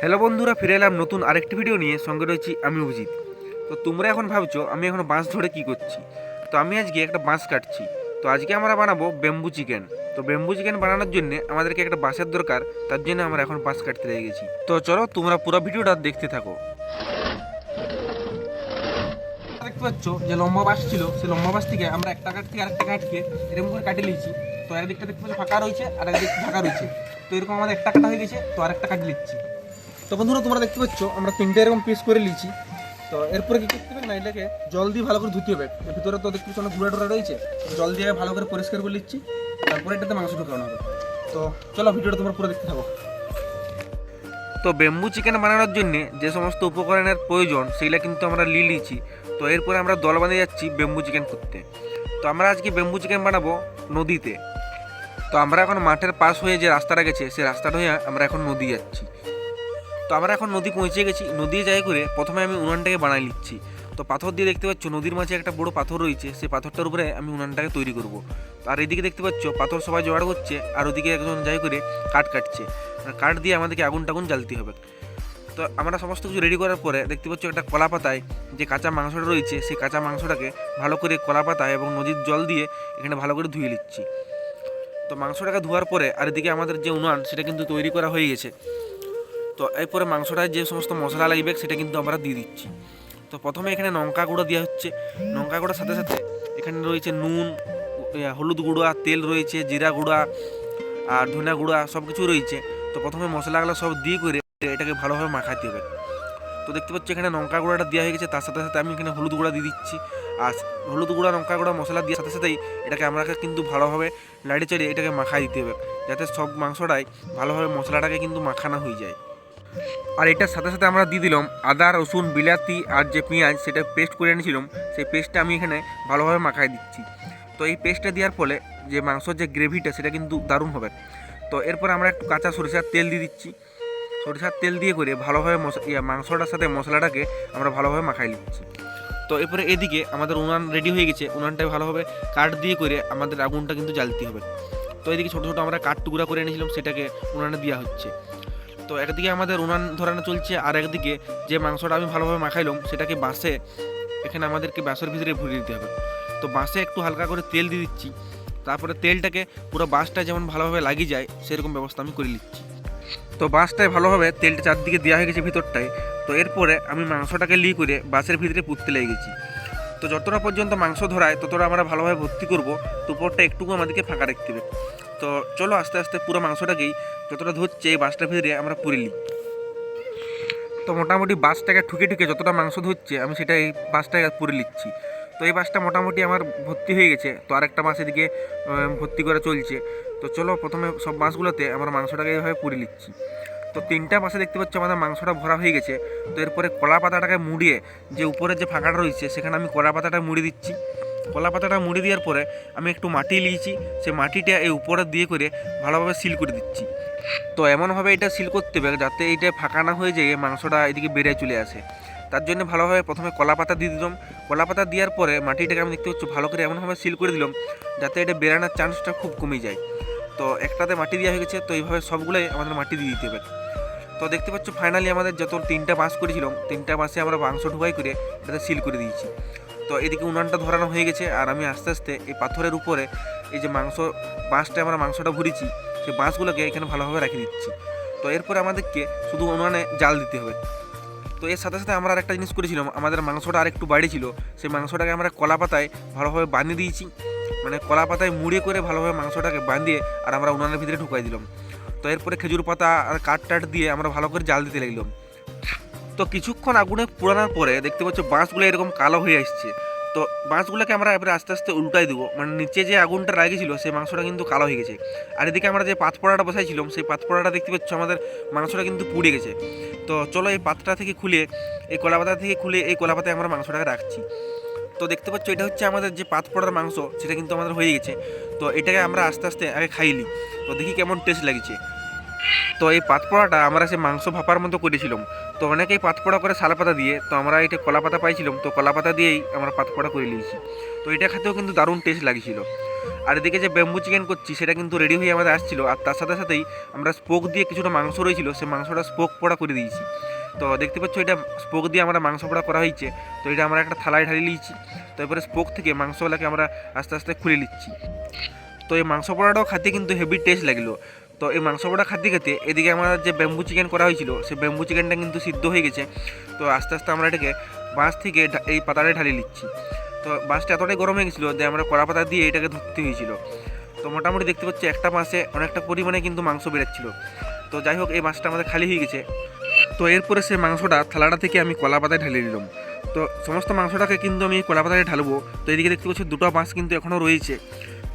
Hello বন্ধুরা, ফিরে এলাম নতুন আরেকটি ভিডিও নিয়ে। সঙ্গে রয়েছি আমি অভিজিৎ। তো তোমরা এখন ভাবছ, আমি এখন বাঁশ ধরে কি করছি? তো আমি আজকে একটা বাঁশ কাটছি। তো আজকে আমরা বানাবো বেম্বু চিকেন তো বেম্বু চিকেন বানানোর জন্য আমাদেরকে একটা বাঁশের দরকার, তার জন্য আমরা এখন বাঁশ কাটতে লেগে গেছি। তো চলো, তোমরা পুরো ভিডিওটা দেখতে থাকো। দেখতে পাচ্ছ যে লম্বা বাঁশ ছিল, সেই লম্বা বাঁশ থেকে আমরা একটা কাঠ থেকে আরেকটা কাঠকে এরকম করে কাটে নিয়েছি। তো একদিকটা দেখতে পাচ্ছ ফাঁকা রয়েছে, আর একদিক ফাঁকা রয়েছে। তো এরকম আমাদের একটা কাটা হয়ে গেছে, তো আরেকটা কাটে নিচ্ছি। তো বন্ধুরা, তোমরা দেখতে পাচ্ছ, আমরা তিনটে এরকম পিস করে নিয়েছি। তো এরপরে কি করতে হবে না, এটাকে জল দিয়ে ভালো করে ধুতে হবে। এর ভিতরে তো দেখতে পাচ্ছ অনেক গুঁড়া টুড়া রয়েছে জল দিয়ে ভালো করে পরিষ্কার করে নিচ্ছি। তারপরে এটাতে মাংস ঢোকানো হবে। তো চলো, ভিডিওটা তোমরা পুরো দেখতে থাকো। তো বেম্বু চিকেন বানানোর জন্য যে সমস্ত উপকরণের প্রয়োজন, সেগুলো কিন্তু আমরা নিয়ে নিয়েছি। তো এরপরে আমরা দল বাঁধে যাচ্ছি বেম্বু চিকেন করতে। তো আমরা আজকে বেম্বু চিকেন বানাবো নদীতে। তো আমরা এখন মাঠের পাশ হয়ে যে রাস্তাটা গেছে সেই রাস্তাটা হয়ে আমরা এখন নদী যাচ্ছি। তো আমরা এখন নদী পৌঁছে গেছি। নদী যাই করে প্রথমে আমি উনানটাকে বানাই নিচ্ছি। তো পাথর দিয়ে দেখতে পাচ্ছ, নদীর মাঝে একটা বড় পাথর রয়েছে, সেই পাথরটার উপরে আমি উনানটাকে তৈরি করব। আর এদিকে দেখতে পাচ্ছ, পাথর সবাই জোগাড় করছে, আর ওদিকে একজন যাই করে কাঠ কাটছে। কাঠ দিয়ে আমাদেরকে আগুন টাগুন জ্বালতে হবে। তো আমরা সমস্ত কিছু রেডি করার পরে দেখতে পাচ্ছ একটা কলা পাতায় যে কাঁচা মাংসটা রয়েছে, সেই কাঁচা মাংসটাকে ভালো করে কলা পাতায় এবং নদীর জল দিয়ে এখানে ভালো করে ধুয়ে নিচ্ছি। তো মাংসটাকে ধোয়ার পরে আর এদিকে আমাদের যে উনান, সেটা কিন্তু তৈরি করা হয়ে গেছে। তো এরপরে মাংসটায় যে সমস্ত মশলা লাগবে সেটা কিন্তু আমরা দিয়ে দিচ্ছি। তো প্রথমে এখানে লঙ্কা গুঁড়ো দেওয়া হচ্ছে। লঙ্কা গুঁড়োর সাথে সাথে এখানে রয়েছে নুন হলুদ গুঁড়া, তেল রয়েছে, জিরা গুঁড়া, আর ধনিয়া গুঁড়া সব কিছু রয়েছে। তো প্রথমে মশলাগুলো সব দিয়ে করে এটাকে ভালোভাবে মাখাতে হবে। তো দেখতে পাচ্ছি এখানে লঙ্কা গুঁড়াটা দেওয়া হয়ে গেছে। তার সাথে সাথে আমি এখানে হলুদ গুঁড়া দিয়ে দিচ্ছি। আর হলুদ গুঁড়া, লঙ্কা গুঁড়া, মশলা দেওয়ার সাথে সাথেই এটাকে আমাকে কিন্তু ভালোভাবে লাড়ি চাড়িয়ে এটাকে মাখাই দিতে হবে। যাতে সব মাংসটাই ভালোভাবে মশলাটাকে কিন্তু মাখানো হয়ে যায়। আর এটার সাথে সাথে আমরা দিয়ে দিলাম আদা, রসুন, বিলাতি আর যে পেঁয়াজ, সেটা পেস্ট করে এনেছিলাম, সেই পেস্টটা আমি এখানে ভালোভাবে মাখাই দিচ্ছি। তো এই পেস্টটা দেওয়ার ফলে যে মাংসর যে গ্রেভিটা সেটা কিন্তু দারুণ হবে। তো এরপর আমরা একটু কাঁচা সরিষার তেল দিয়ে দিচ্ছি। সরিষার তেল দিয়ে করে ভালোভাবে মশলা মাংসটার সাথে মশলাটাকে আমরা ভালোভাবে মাখাই নিচ্ছি। তো এরপরে এদিকে আমাদের উনান রেডি হয়ে গেছে। উনানটায় ভালোভাবে কাঠ দিয়ে করে আমাদের আগুনটা কিন্তু জ্বালতে হবে। তো এদিকে ছোটো ছোটো আমরা কাঠ টুকরা করে এনেছিলাম, সেটাকে উনানে দেওয়া হচ্ছে। তো একদিকে আমাদের উনান ধরানো চলছে, আর একদিকে যে মাংসটা আমি ভালোভাবে মাখাইলাম, সেটাকে বাঁশে এখানে আমাদেরকে বাঁশের ভিতরে ভরিয়ে দিতে হবে। তো বাঁশে একটু হালকা করে তেল দিয়ে দিচ্ছি। তারপরে তেলটাকে পুরো বাঁশটা যেমন ভালোভাবে লাগিয়ে যায়, সেরকম ব্যবস্থা আমি করে নিচ্ছি। তো বাঁশটায় ভালোভাবে তেলটা চারদিকে দেওয়া হয়ে গেছে ভিতরটায়। তো এরপরে আমি মাংসটাকে লি করে বাঁশের ভিতরে পুঁততে লেগে গেছি। তো যতটা পর্যন্ত মাংস ধরায়, ততটা আমরা ভালোভাবে ভর্তি করব তো উপরটা একটুকু আমাদেরকে ফাঁকা রাখতে হবে। তো চলো আস্তে আস্তে পুরো মাংসটাকেই যতটা ধরছে এই বাঁশটার ভিতরে আমরা পুরে নিই। তো মোটামুটি বাসটাকে ঠুকে ঠুকে যতটা মাংস ধরছে, আমি সেটা এই বাঁশটাকে পুরে নিচ্ছি। তো এই বাসটা মোটামুটি আমার ভর্তি হয়ে গেছে, তো আরেকটা মাছ এদিকে ভর্তি করা চলছে। তো চলো প্রথমে সব মাছগুলোতে আমরা মাংসটাকে এইভাবে পুরে নিচ্ছি। তো তিনটা মাছে দেখতে পাচ্ছি আমাদের মাংসটা ভরা হয়ে গেছে। তো এরপরে কলা পাতাটাকে মুড়িয়ে যে উপরের যে ফাঁকাটা রয়েছে, সেখানে আমি কলা পাতাটা মুড়ি দিচ্ছি। কলা পাতাটা মুড়ি দেওয়ার পরে আমি একটু মাটি নিয়েছি সেই মাটিটা এই উপরে দিয়ে করে ভালোভাবে সিল করে দিচ্ছি। তো এমনভাবে এটা সিল করতে হবে যাতে এইটা ফাঁকা না হয়ে যায়, মাংসটা এদিকে বেড়ে চলে আসে। তার জন্য ভালোভাবে প্রথমে কলা পাতা দিয়ে দিলাম কলা পাতা দেওয়ার পরে মাটিটাকে আমি দেখতে পাচ্ছি ভালো করে এমনভাবে সিল করে দিলাম যাতে এটা বেরানোর চান্সটা খুব কমে যায়। তো একটাতে মাটি দেওয়া হয়ে গেছে, তো এইভাবে সবগুলোই আমাদের মাটি দিয়ে দিতে হবে। তো দেখতে পাচ্ছ ফাইনালি আমাদের যত তিনটা বাঁশ করেছিলাম, তিনটা বাঁশে আমরা মাংস ঢুকাই করে এটাতে সিল করে দিয়েছি। তো এদিকে উনানটা ধরানো হয়ে গেছে, আর আমি আস্তে আস্তে এই পাথরের উপরে এই যে মাংস বাঁশটা আমরা মাংসটা ভরেছি, সেই বাঁশগুলোকে এখানে ভালোভাবে রেখে দিচ্ছি। তো এরপরে আমাদেরকে শুধু উনানে জাল দিতে হবে। তো এর সাথে সাথে আমরা আরেকটা জিনিস করেছিলাম, আমাদের মাংসটা আর একটু বাড়ি ছিল সেই মাংসটাকে আমরা কলা পাতায় ভালোভাবে বানিয়ে দিয়েছি। মানে কলা পাতায় মুড়ে করে ভালোভাবে মাংসটাকে বাঁধিয়ে আর আমরা উনানের ভিতরে ঢুকাই দিলাম। তো এরপরে খেজুর পাতা আর কাঠ টাট দিয়ে আমরা ভালো করে জাল দিতে লাগলাম। তো কিছুক্ষণ আগুনে পোড়ানোর পরে দেখতে পাচ্ছ বাঁশগুলো এরকম কালো হয়ে আসছে। তো বাঁশগুলোকে আমরা এবারে আস্তে আস্তে উল্টাই দেবো। মানে নিচে যে আগুনটা লাগিয়েছিল, সেই মাংসটা কিন্তু কালো হয়ে গেছে। আর এদিকে আমরা যে পাতপড়াটা বসাইছিলাম, সেই পাতপড়াটা দেখতে পাচ্ছ আমাদের মাংসটা কিন্তু পুড়ে গেছে। তো চলো এই পাতটা থেকে খুলে, এই কলা পাতা থেকে খুলে এই কলা পাতায় আমরা মাংসটাকে রাখছি। তো দেখতে পাচ্ছ এটা হচ্ছে আমাদের যে পাত পড়ার মাংস, সেটা কিন্তু আমাদের হয়ে গেছে। তো এটাকে আমরা আস্তে আস্তে আগে খাইলি তো দেখি কেমন টেস্ট লাগছে। তো এই পাতপড়াটা আমরা সে মাংস ভাপার মতো করেছিলাম। তো অনেকেই পাতপড়া করে শাল পাতা দিয়ে, তো আমরা এটা কলা পাতা পাইছিলাম, তো কলা পাতা দিয়েই আমরা পাতপড়া করে নিয়েছি। তো এটা খেতেও কিন্তু দারুণ টেস্ট লাগছিল। আর এদিকে যে ব্যাম্বু চিকেন করছি, সেটা কিন্তু রেডি হয়ে আমাদের আসছিল। আর তার সাথে সাথেই আমরা স্পোক দিয়ে কিছুটা মাংস রয়েছিল সে মাংসটা স্পোক পোড়া করে দিয়েছি। তো দেখতে পাচ্ছ এটা স্পোক দিয়ে আমরা মাংস পোড়া করা হয়েছে। তো এটা আমরা একটা থালায় ঢালি নিয়েছি। তো এরপরে স্পোক থেকে মাংসগুলোকে আমরা আস্তে আস্তে খুলে নিচ্ছি। তো এই মাংস পোড়াটাও খেতে কিন্তু হেভি টেস্ট লাগল। তো এই মাংস পোড়া খাতে খেতে এদিকে আমাদের যে ব্যাম্বু চিকেন করা হয়েছিল, সেই ব্যাম্বু চিকেনটা কিন্তু সিদ্ধ হয়ে গেছে। তো আস্তে আস্তে আমরা এটাকে বাঁশ থেকে এই পাতাটা ঢালি নিচ্ছি। তো বাঁশটা এতটাই গরম হয়ে গেছিল যে আমরা কড়া পাতা দিয়ে এটাকে ধরতে হয়েছিল। তো মোটামুটি দেখতে পাচ্ছি একটা মাসে অনেকটা পরিমাণে কিন্তু মাংস বেরোচ্ছিল তো যাই হোক, এই মাছটা আমাদের খালি হয়ে গেছে। তো এরপরে সেই মাংসটা থালাটা থেকে আমি কলা পাতায় ঢালিয়ে নিলাম। তো সমস্ত মাংসটাকে কিন্তু আমি কলা পাতায় ঢালবো। তো এদিকে দেখতে পাচ্ছি দুটো বাঁশ কিন্তু এখনও রয়েছে।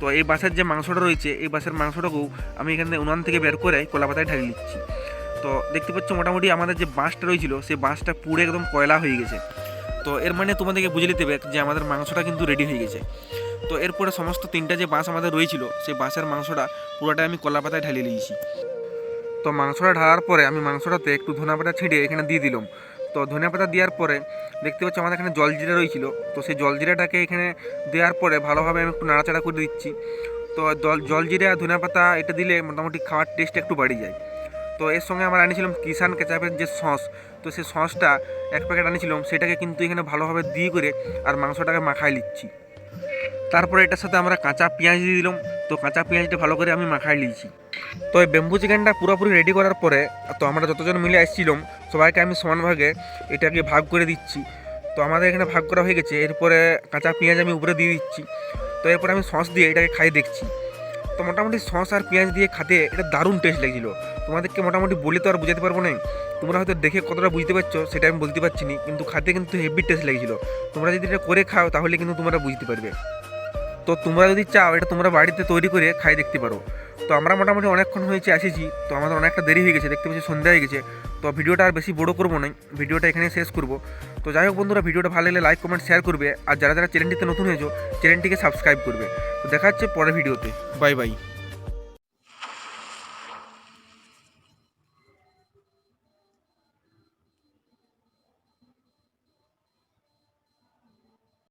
তো এই বাঁশের যে মাংসটা রয়েছে, এই বাঁশের মাংসটাকেও আমি এখানে উনান থেকে বের করে কলা পাতায় ঢালিয়ে নিচ্ছি তো দেখতে পাচ্ছ মোটামুটি আমাদের যে বাঁশটা রয়েছিল, সেই বাঁশটা পুরো একদম কয়লা হয়ে গেছে। তো এর মানে তোমাদেরকে বুঝে নিতে হবে যে আমাদের মাংসটা কিন্তু রেডি হয়ে গেছে। তো এরপরে সমস্ত তিনটা যে বাঁশ আমাদের রয়েছিল, সেই বাঁশের মাংসটা পুরোটাই আমি কলা পাতায় ঢালিয়ে নিয়েছি তো মাংসটা ঢালার পরে আমি মাংসটাতে একটু ধনে পাতা ছিঁড়ে এখানে দিয়ে দিলাম। তো ধনে পাতা দেওয়ার পরে দেখতে পাচ্ছি আমাদের এখানে জল জিরা রয়েছিল। তো সেই জল জিরাটাকে এখানে দেওয়ার পরে ভালোভাবে আমি একটু নাড়াচাড়া করে দিচ্ছি। তো জল জল জিরা ধনে পাতা এটা দিলে মোটামুটি খাওয়ার টেস্ট একটু বাড়ি যায়। তো এর সঙ্গে আমরা আনিছিলাম কিষান কেচাপের যে সস, তো সেই সসটা এক প্যাকেট আনিছিলাম সেটাকে কিন্তু এখানে ভালোভাবে দিয়ে করে আর মাংসটাকে মাখায় নিচ্ছি। তারপরে এটার সাথে আমরা কাঁচা পেঁয়াজ দিয়ে দিলাম। তো কাঁচা পেঁয়াজটা ভালো করে আমি মাখাই নিয়েছি। তো এই বেম্বু চিকেনটা পুরোপুরি রেডি করার পরে, তো আমরা যতজন মিলে আসছিলাম, সবাইকে আমি সমান ভাগে এটাকে ভাগ করে দিচ্ছি। তো আমাদের এখানে ভাগ করা হয়ে গেছে, এরপরে কাঁচা পেঁয়াজ আমি উপরে দিয়ে দিচ্ছি। তো এরপরে আমি সস দিয়ে এটাকে খাই দেখছি। তো মোটামুটি সস আর পেঁয়াজ দিয়ে খাতে এটা দারুণ টেস্ট লেগেছিল। তোমাদেরকে মোটামুটি বলে তো আর বুঝাতে পারব না তোমরা হয়তো দেখে কতটা বুঝতে পারছ, সেটা আমি বলতে পারছি না, কিন্তু খাতে কিন্তু হেভি টেস্ট লেগেছিল। তোমরা যদি এটা করে খাও, তাহলে কিন্তু তোমরা বুঝতে পারবে। তো তোমরা যদি চাও, এটা তোমরা বাড়িতে তৈরি করে খাই দেখতে পারো। তো আমরা মোটামুটি অনেকক্ষণ হয়েছে আসেছি, তো আমাদের অনেকটা দেরি হয়ে গেছে, দেখতে পাচ্ছি সন্ধ্যা হয়ে গেছে। তো ভিডিওটা আর বেশি বড় করব না, ভিডিওটা এখানে শেষ করব। তো যাই হোক বন্ধুরা, ভিডিওটা ভালো লাগলে লাইক কমেন্ট শেয়ার করবে। আর যারা যারা চ্যানেলটিতে নতুন হয়েছো চ্যানেলটিকে সাবস্ক্রাইব করবে। তো দেখা হচ্ছে পরের ভিডিওতে। Bye bye